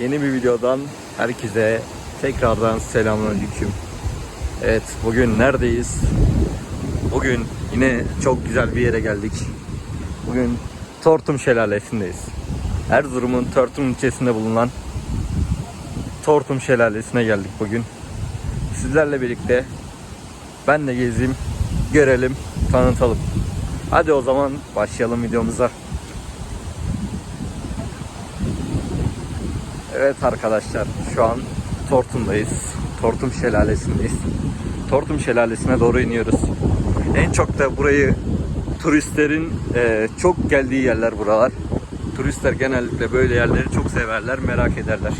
Yeni bir videodan herkese tekrardan selamünaleyküm. Evet bugün neredeyiz? Bugün yine çok güzel bir yere geldik. Bugün Tortum Şelalesi'ndeyiz. Erzurum'un Tortum ilçesinde bulunan Tortum Şelalesi'ne geldik bugün. Sizlerle birlikte ben de gezeyim, görelim, tanıtalım. Hadi o zaman başlayalım videomuza. Evet arkadaşlar şu an Tortum'dayız. Tortum Şelalesi'ndeyiz. Tortum Şelalesi'ne doğru iniyoruz. En çok da burayı turistlerin e, çok geldiği yerler buralar. Turistler genellikle böyle yerleri çok severler, merak ederler.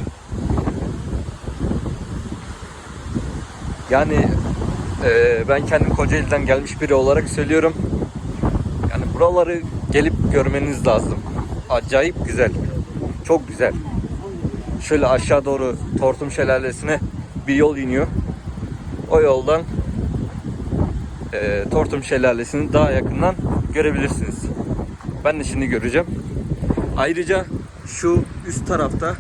Yani e, ben kendim Kocaeli'den gelmiş biri olarak söylüyorum. Yani buraları gelip görmeniz lazım. Acayip güzel. Çok güzel. Şöyle aşağı doğru Tortum Şelalesi'ne bir yol iniyor. O yoldan e, Tortum Şelalesi'ni daha yakından görebilirsiniz. Ben de şimdi göreceğim. Ayrıca şu üst tarafta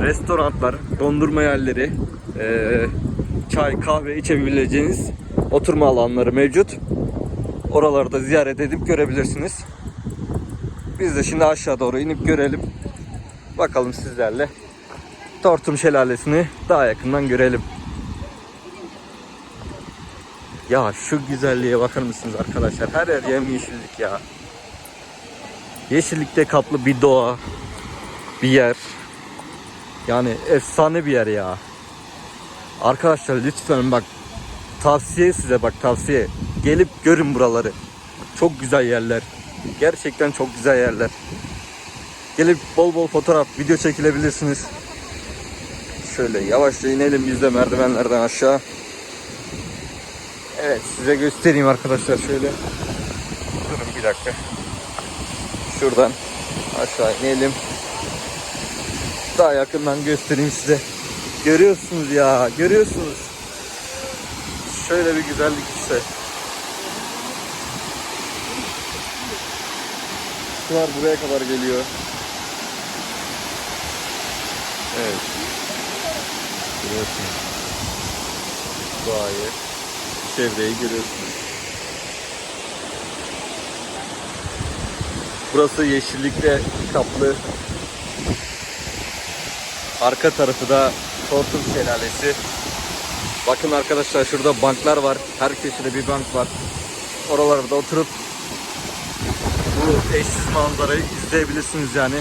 restoranlar, dondurma yerleri, e, çay, kahve içebileceğiniz oturma alanları mevcut. Oraları da ziyaret edip görebilirsiniz. Biz de şimdi aşağı doğru inip görelim. Bakalım sizlerle Tortum Şelalesi'ni daha yakından görelim. Ya şu güzelliğe bakar mısınız arkadaşlar? Her yer yemyeşillik ya. Yeşillikte kaplı bir doğa, bir yer. Yani efsane bir yer ya. Arkadaşlar lütfen bak tavsiye size bak tavsiye. Gelip görün buraları. Çok güzel yerler. Gerçekten çok güzel yerler. Gelip bol bol fotoğraf, video çekilebilirsiniz. Şöyle yavaşça inelim biz de merdivenlerden aşağı. Evet size göstereyim arkadaşlar şöyle. Durun bir dakika. Şuradan aşağı inelim. Daha yakından göstereyim size. Görüyorsunuz ya, görüyorsunuz. Şöyle bir güzellik işte. Sular buraya kadar geliyor. Evet. Görüyorsunuz. Doğayı, çevreyi görüyorsunuz. Burası yeşillikle kaplı. Arka tarafı da Tortum Şelalesi. Bakın arkadaşlar şurada banklar var. Her köşede bir bank var. Oralarda oturup bu eşsiz manzarayı izleyebilirsiniz yani.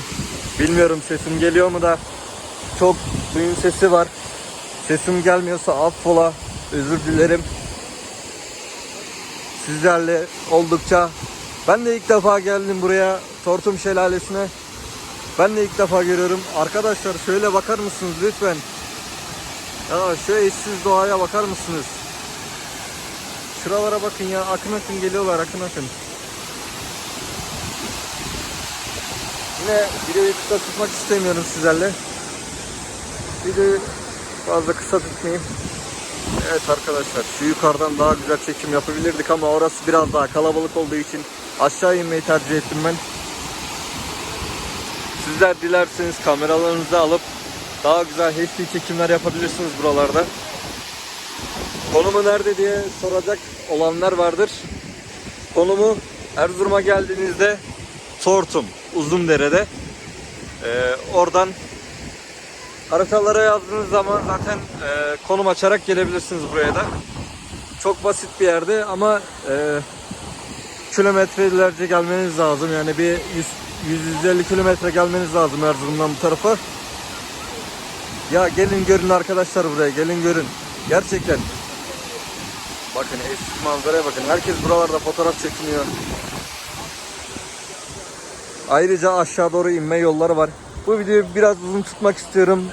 Bilmiyorum sesim geliyor mu da çok suyun sesi var. Sesim gelmiyorsa affola. Özür dilerim. Sizlerle oldukça ben de ilk defa geldim buraya Tortum Şelalesi'ne. Ben de ilk defa görüyorum. Arkadaşlar şöyle bakar mısınız lütfen? Ya şu eşsiz doğaya bakar mısınız? Şuralara bakın ya akın akın geliyorlar akın akın. Yine videoyu kısa tutmak istemiyorum sizlerle. Videoyu fazla kısa tutmayayım. Evet arkadaşlar şu yukarıdan daha güzel çekim yapabilirdik ama orası biraz daha kalabalık olduğu için aşağı inmeyi tercih ettim ben. Sizler dilerseniz kameralarınızı alıp daha güzel HD çekimler yapabilirsiniz buralarda. Konumu nerede diye soracak olanlar vardır. Konumu Erzurum'a geldiğinizde Tortum, Uzundere'de. Ee, oradan haritalara yazdığınız zaman zaten e, konum açarak gelebilirsiniz buraya da. Çok basit bir yerde ama e, kilometrelerce gelmeniz lazım. Yani bir 100 150 kilometre gelmeniz lazım Erzurum'dan bu tarafa. Ya gelin görün arkadaşlar buraya gelin görün. Gerçekten. Bakın eski manzaraya bakın. Herkes buralarda fotoğraf çekiniyor. Ayrıca aşağı doğru inme yolları var. Bu videoyu biraz uzun tutmak istiyorum.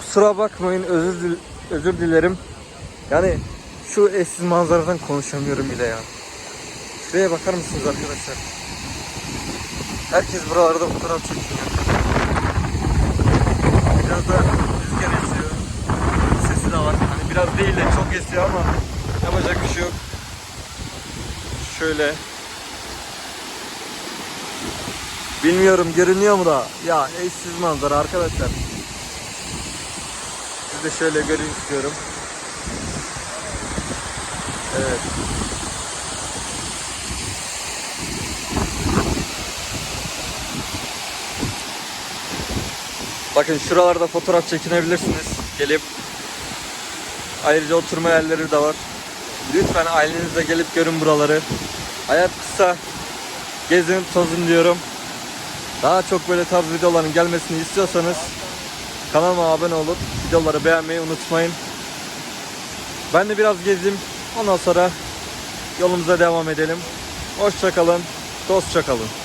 Kusura bakmayın özür, dil özür dilerim. Yani şu eşsiz manzaradan konuşamıyorum bile ya. Şuraya bakar mısınız arkadaşlar? Herkes buralarda fotoğraf çekiyor. Biraz da rüzgar esiyor. Sesi de var. Hani biraz değil de çok esiyor ama yapacak bir şey yok. Şöyle Bilmiyorum görünüyor mu da. Ya eşsiz manzara arkadaşlar. Siz de şöyle görün istiyorum. Evet. Bakın şuralarda fotoğraf çekinebilirsiniz. Gelip ayrıca oturma yerleri de var. Lütfen ailenizle gelip görün buraları. Hayat kısa. Gezin, tozun diyorum. Daha çok böyle tarz videoların gelmesini istiyorsanız kanalıma abone olup videoları beğenmeyi unutmayın. Ben de biraz gezeyim. Ondan sonra yolumuza devam edelim. Hoşça kalın. Dostça kalın.